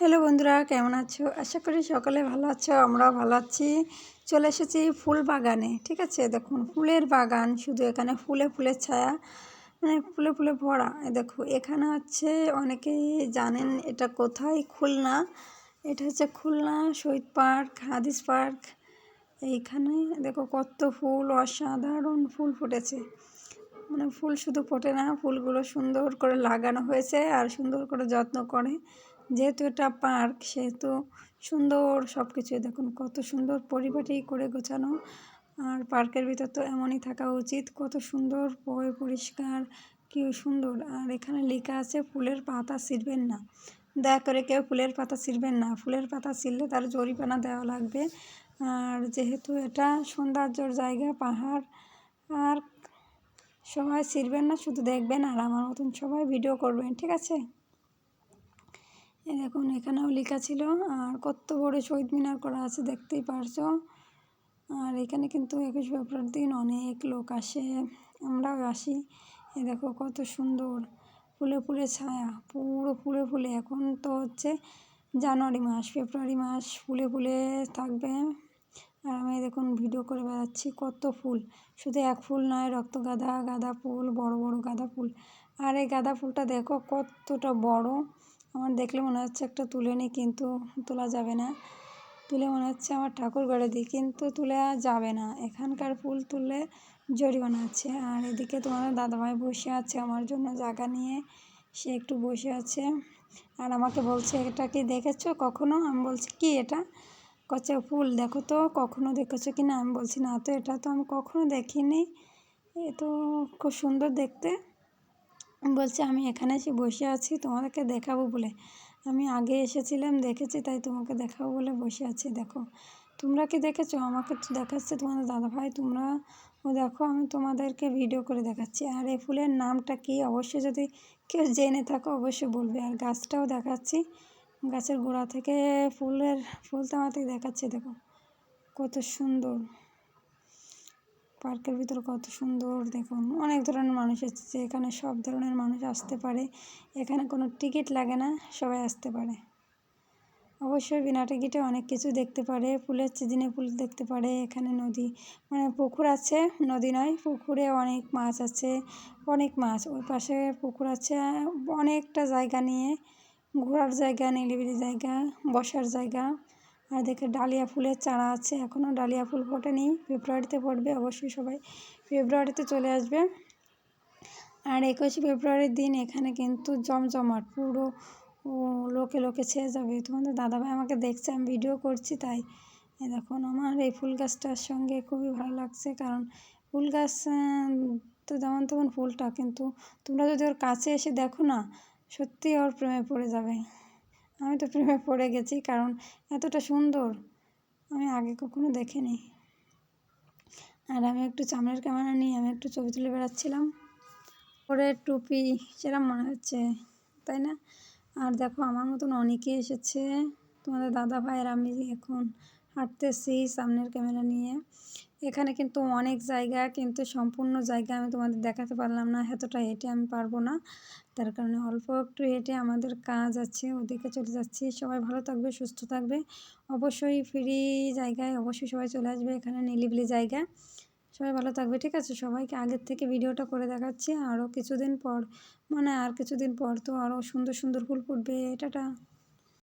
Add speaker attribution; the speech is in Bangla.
Speaker 1: হ্যালো বন্ধুরা, কেমন আছো? আশা করি সকালে ভালো আছো, আমরাও ভালো আছি। চলে এসেছি ফুল বাগানে, ঠিক আছে? দেখুন, ফুলের বাগান, শুধু এখানে ফুলে ফুলের ছায়া মানে ফুলে ফুলে ভরা। দেখো, এখানে হচ্ছে অনেকেই জানেন এটা কোথায়, খুলনা। এটা হচ্ছে খুলনা, শহীদ পার্ক, হাদিস পার্ক। এইখানে দেখো কত ফুল, অসাধারণ ফুল ফুটেছে। মানে ফুল শুধু ফোটে না, ফুলগুলো সুন্দর করে লাগানো হয়েছে আর সুন্দর করে যত্ন করে যেহেতু এটা পার্ক, সেহেতু সুন্দর সব কিছু দেখুন, কত সুন্দর পরিপাটি করে গোছানো। আর পার্কের ভিতর তো এমনই থাকা উচিত। কত সুন্দর পয় পরিষ্কার, কি সুন্দর। আর এখানে লেখা আছে, ফুলের পাতা ছিঁড়বেন না। দয়া করে কেউ ফুলের পাতা ছিঁড়বেন না। ফুলের পাতা ছিঁড়লে তার জরিপানা দেওয়া লাগবে। আর যেহেতু এটা সৌন্দর্যর জায়গা, পাহাড়, আর সবাই ছিঁড়বেন না, শুধু দেখবেন আর আমার মতন সবাই ভিডিও করবেন, ঠিক আছে? দেখুন, এখানেও লেখা ছিল, আর কত বড় শহীদ মিনার করা আছে দেখতেই পারছ। আর এখানে কিন্তু একুশ ফেব্রুয়ারির দিন অনেক লোক আসে, আমরাও আসি। এ দেখো, কত সুন্দর ফুলে ফুলে ছায়া, পুরো ফুলে ফুলে। এখন তো হচ্ছে জানুয়ারি মাস, ফেব্রুয়ারি মাস, ফুলে ফুলে থাকবে। আর আমি দেখুন, ভিডিও করে বেড়াচ্ছি, কত ফুল। শুধু এক ফুল নয়, রক্ত গাঁদা গাঁদা ফুল, বড় বড় গাঁদা ফুল। আর এই গাঁদা ফুলটা দেখো, কতটা বড়। আমার দেখলে মনে হচ্ছে একটা তুলে নিই, কিন্তু তোলা যাবে না। তুলে মনে হচ্ছে আমার ঠাকুর ঘরে দিই, কিন্তু তুলে যাবে না। এখানকার ফুল তুললে জরিমানা আছে। আর এদিকে তোমার দাদাভাই বসে আছে আমার জন্য জায়গা নিয়ে। সে একটু বসে আছে। আর আমাকে বলছে, এটা কি দেখেছ কখনো? আমি বলছি, কি এটা? কচ্ছে, ফুল দেখো তো, কখনো দেখেছ কি না? আমি বলছি, না তো, এটা তো আমি কখনো দেখিনি। এ তো খুব সুন্দর দেখতে। বলছে, আমি এখানে এসে বসে আছি, তোমাদেরকে দেখাবো বলে। আমি আগে এসেছিলাম, দেখেছি, তাই তোমাকে দেখাবো বলে বসে আছি, দেখো। তোমরা কি দেখেছ? আমাকে তো দেখাচ্ছে তোমাদের দাদাভাই, তোমরা ও দেখো, আমি তোমাদেরকে ভিডিও করে দেখাচ্ছি। আর এই ফুলের নামটা কি? অবশ্যই যদি কেউ জেনে থাকো, অবশ্যই বলবে। আর গাছটাও দেখাচ্ছি, গাছের গোড়া থেকে ফুলের, ফুল তামাতেই দেখাচ্ছে, দেখো, কত সুন্দর। পার্কের ভিতরে কত সুন্দর দেখুন। অনেক ধরনের মানুষ এসেছে, এখানে সব ধরনের মানুষ আসতে পারে। এখানে কোনো টিকিট লাগে না, সবাই আসতে পারে। অবশ্যই বিনা টিকিটে অনেক কিছু দেখতে পারে, ফুলের সিজনে ফুল দেখতে পারে, এখানে নদী মানে পুকুর আছে, নদী নয়, পুকুরে অনেক মাছ আছে, অনেক মাছ। ওই পাশে পুকুর আছে, অনেকটা জায়গা নিয়ে, ঘোরার জায়গা নিলিবিলি জায়গা, বসার জায়গা। আর দেখে ডালিয়া ফুলের চারা আছে এখনও ডালিয়া ফুল ফোটেনি, ফেব্রুয়ারিতে ফুটবে অবশ্যই সবাই ফেব্রুয়ারিতে চলে আসবে। আর একুশে ফেব্রুয়ারির দিন এখানে কিন্তু জমজমাট, পুরো লোকে লোকে ছেয়ে যাবে। তোমাদের দাদাভাই আমাকে দেখছে, আমি ভিডিও করছি, তাই দেখুন আমার এই ফুল গাছটার সঙ্গে খুবই ভালো লাগছে, কারণ ফুল গাছ তো যেমন তেমন ফুলটা, কিন্তু তোমরা যদি ওর কাছে এসে দেখো না, সত্যিই ওর প্রেমে পড়ে যাবে। আমি তো প্রেমে পড়ে গেছি, কারণ এতটা সুন্দর আমি আগে কখনো দেখিনি। আর আমি একটু চামড়ার ক্যামেরা নিয়ে আমি একটু ছবি তুলে বেড়াচ্ছিলাম। পরে টুপি সেরকম মনে হচ্ছে, তাই না? আর দেখো আমার মতন অনেকে এসেছে। তোমাদের দাদা ভাইয়ের আমি এখন হাঁটতেছি, সামনের ক্যামেরা নিয়ে। এখানে কিন্তু অনেক জায়গা, কিন্তু সম্পূর্ণ জায়গা আমি তোমাদের দেখাতে পারলাম না, এতটা হেঁটে আমি পারব না। তার কারণে অল্প একটু হেঁটে আমাদের কাজ আছে, ওদিকে চলে যাচ্ছি। সবাই ভালো থাকবে, সুস্থ থাকবে। অবশ্যই ফ্রি জায়গায় অবশ্যই সবাই চলে আসবে, এখানে নিলিবিলি জায়গা। সবাই ভালো থাকবে, ঠিক আছে? সবাইকে আগের থেকে ভিডিওটা করে দেখাচ্ছি। আরও কিছুদিন পর মানে আর কিছুদিন পর তো আরও সুন্দর সুন্দর ফুল ফুটবে। টাটা!